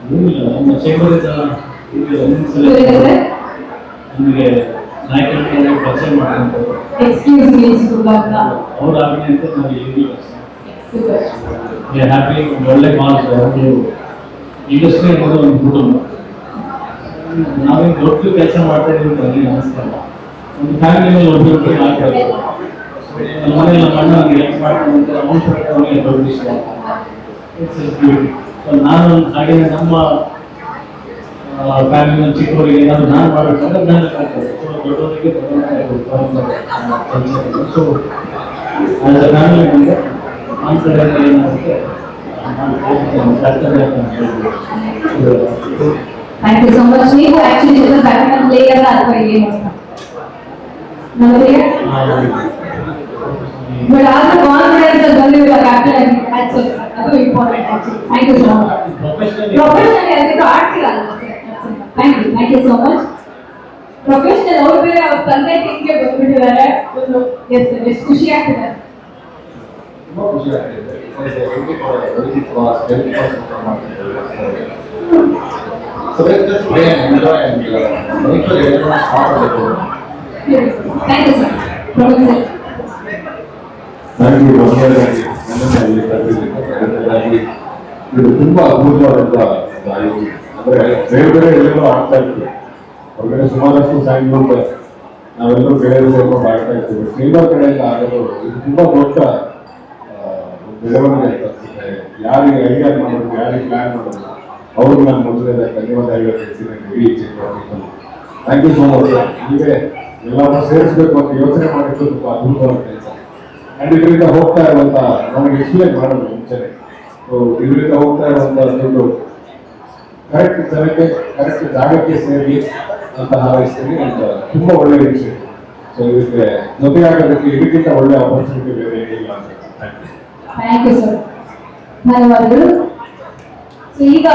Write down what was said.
ನಮ್ಮ ಚೇಂಬರಿಂದ ನಮಗೆ ನಾಯಕರಿಗೆ ಪರಿಚಯ ಮಾಡ್ಕೊಂಡು ಎಕ್ಸ್ಕ್ಯೂಸ್ ಮೀ ಸುಭಾಗ. ಅವ್ರ ಆಜ್ಞೆ ಅಂತ ನಾವು ಸೂಪರ್ ಹ್ಯಾಪಿ ಒಳ್ಳೆ ಮಾತು ಅವರು ಇಂಡಸ್ಟ್ರಿ ಅನ್ನೋದು ಒಂದು ಕುಟುಂಬ ನಾವೇನು ದೊಡ್ಡ ಕೆಲಸ ಮಾಡ್ತಾ ಇದ್ದೀವಿ ನನಗೆ ಅನಿಸ್ತಲ್ಲ. ಒಂದು ಫ್ಯಾಮಿಲಿ ಮೇಲೆ ಒಬ್ಬರು ಮಾಡ್ತಾರೆ ನಮ್ಮ ಮನೇಲಿ ನಮ್ಮ ಅಣ್ಣ ಹೆಲ್ಪ್ ಮಾಡ್ಕೊಂಡು ಅಮೌಂಟ್ ಅವನಿಗೆ ದೊಡ್ಡ a beauty. So ನಾನು ಹಾಗೆ ನಮ್ಮ ಫ್ಯಾಮಿಲಿ ಚಿಕ್ಕವರಿಗೆ ಏನಾದ್ರು ನಾನು ಮಾಡಬೇಕಂದ್ರೆ ನಾನು ಆಗ್ತದೆ ಸೊ ದೊಡ್ಡವರಿಗೆ so as a family member ನಮ್ಮ ಕಡೆಯಿಂದ ಏನಾಗುತ್ತೆ ನಾನು ಹೋಗ್ತೇನೆ, ಕರ್ತವ್ಯ ಅಂತ ಹೇಳ್ಬೋದು. ಥ್ಯಾಂಕ್ ಯು ಸೊ ಮಚ್ ನೀವು ಆಕ್ಚುಲಿ ಎಲ್ಲ ಬ್ಯಾಕ್ಗ್ರೌಂಡ್ ಪ್ಲೇಯರ್ ಅಥವಾ ಏನು ಅಂತ ನಮಗೆ ಬಟ್ ಆದ್ರೂ ಅದು important actually thank you so much Professionally- professional ಅದಕ್ಕೆ ಆಡ್ತಿರಲ್ಲ thank you thank you so much professional ಅವ್ರು ಬೇರೆ ಅವ್ರ ತಂದೆ ಟೀಮ್ಗೆ ಬಂದ್ಬಿಟ್ಟಿದ್ದಾರೆ ಒಂದು ಎಸ್ ಎಷ್ಟು ಖುಷಿ ಆಗ್ತಿದೆ ತುಂಬಾ ಖುಷಿ ಆಗ್ತಿದೆ So let's ಇದು ತುಂಬಾ ಅದ್ಭುತವಾದಂತ ಒಂದು ಆಯೋಗ ಅಂದ್ರೆ ಬೇರೆ ಬೇರೆ ಎಲ್ಲರೂ ಆಗ್ತಾ ಇತ್ತು ಹೊರಗಡೆ ಸುಮಾರಷ್ಟು ಸ್ಯಾಂಡ್ಲೂಮ್ ನಾವೆಲ್ಲರೂ ಬೇರೆ ಸ್ವಲ್ಪ ಆಗ್ತಾ ಇರ್ತೀವಿ. ಸಿನಿಮಾ ಕಡೆಯಿಂದ ಆಗೋದು ಇದು ತುಂಬಾ ದೊಡ್ಡ ಬೆಳವಣಿಗೆ ಯಾರಿಗೆ ಐಡಿಯಾ ಮಾಡೋದು ಯಾರಿಗೆ ಪ್ಲಾನ್ ಮಾಡೋದು ಅವ್ರಿಗೆ ನಾನು ಮೊದಲೇ ಧನ್ಯವಾದ ಹೇಳ್ತೀನಿ ಇಡೀ ಚಿತ್ರವನ್ನು. ಥ್ಯಾಂಕ್ ಯು ಸೋ ಮಚ್ ಹೀಗೆ ಎಲ್ಲರೂ ಸೇರಿಸ್ಬೇಕು ಅಂತ ಯೋಚನೆ ಮಾಡಿದ್ದು ತುಂಬಾ ಅದ್ಭುತವಾದ ಕೆಲಸ ಅಂಡ್ ಇದರಿಂದ ಹೋಗ್ತಾ ಇರುವಂತ ನಮಗೆ ಎಕ್ಸ್ಪ್ಲೇನ್ ಮಾಡೋದು ಮುಂಚೆನೆ ಸೊ ಇದರಿಂದ ಹೋಗ್ತಾ ಇರುವಂತ ದುಡ್ಡು ಕರೆಕ್ಟ್ ಜನಕ್ಕೆ ಕರೆಕ್ಟ್ ಜಾಗಕ್ಕೆ ಸೇರಿ ಅಂತ ಹಾರೈಸ್ತೀನಿ ಅಂತ ತುಂಬಾ ಒಳ್ಳೆ ವಿಷಯ ಸೊ ಇದಕ್ಕೆ ಜೊತೆಯಾಗೋದಕ್ಕೆ ಇದಕ್ಕಿಂತ ಒಳ್ಳೆ ಆಪರ್ಚುನಿಟಿ ಬೇರೆ ಏನಿಲ್ಲ ಅಂತ thank you thank you sir ಧನ್ಯವಾದಗಳು ಸೊ ಈಗ